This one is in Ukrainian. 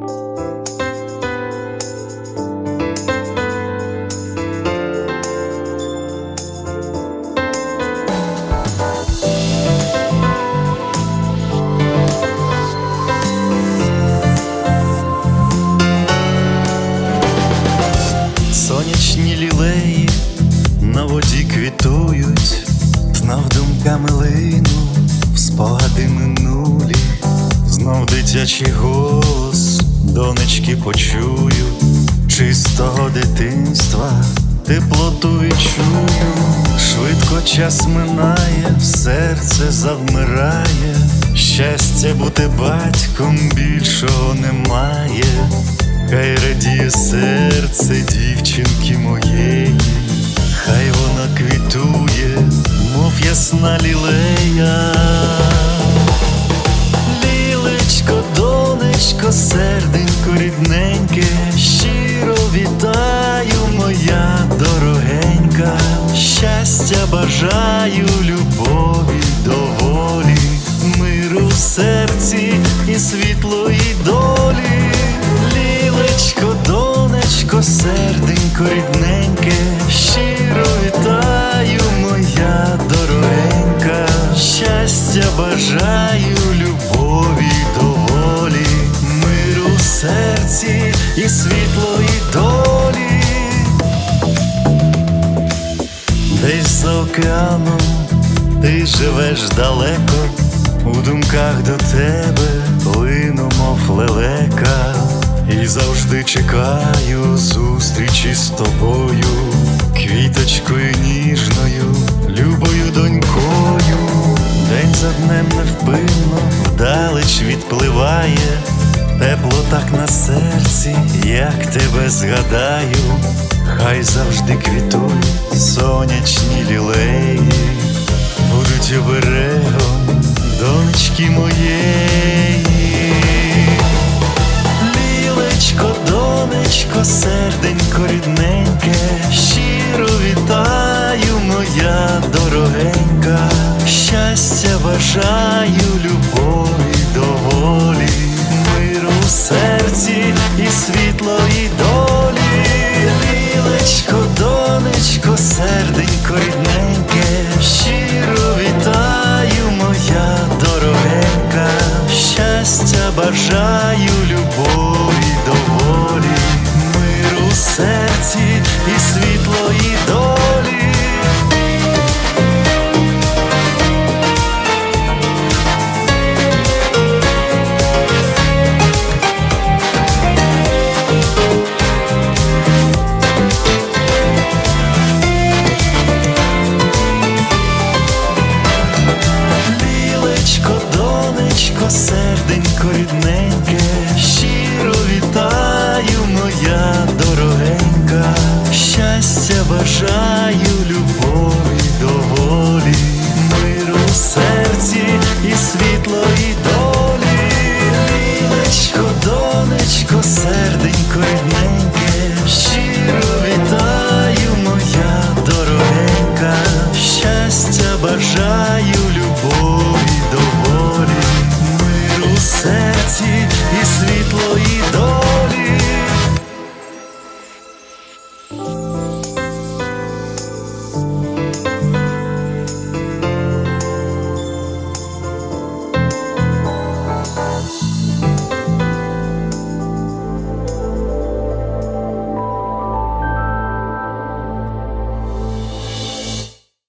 Сонячні лілеї на воді квітують, знов думками лину в спогади минулі, знов дитячий голос, донечки почую, чистого дитинства, теплоту відчую, швидко час минає, серце завмирає, щастя бути батьком більшого немає. Хай радіє серце дівчинки моєї, хай вона квітує, мов ясна лілея. Серденько рідненьке, щиро вітаю, моя дорогенька, щастя бажаю, любові доволі, миру в серці і світлої долі. Лілечко, донечко, серденько рідненьке, щиро вітаю, моя дорогенька, щастя бажаю, любові серці і світлої долі. Десь за океаном ти живеш далеко, у думках до тебе лину, мов лелека, і завжди чекаю зустрічі з тобою, квіточкою ніжною, любою донькою, день за днем невпинно вдалеч відпливає, тепло так на серці, як тебе згадаю, хай завжди квітують сонячні лілеї. Будуть оберегом донечки моєї. Лілечко, донечко, серденько рідненьке, щиро вітаю, моя дорогенька, щастя бажаю, любові щастя гарненьке, щиро вітаю, моя дорогенька, щастя бажаю, любові доволі, миру в серці і світлої долі, Лілечко, донечко, серденько рідненьке, щиро вітаю, моя дорогенька, щастя.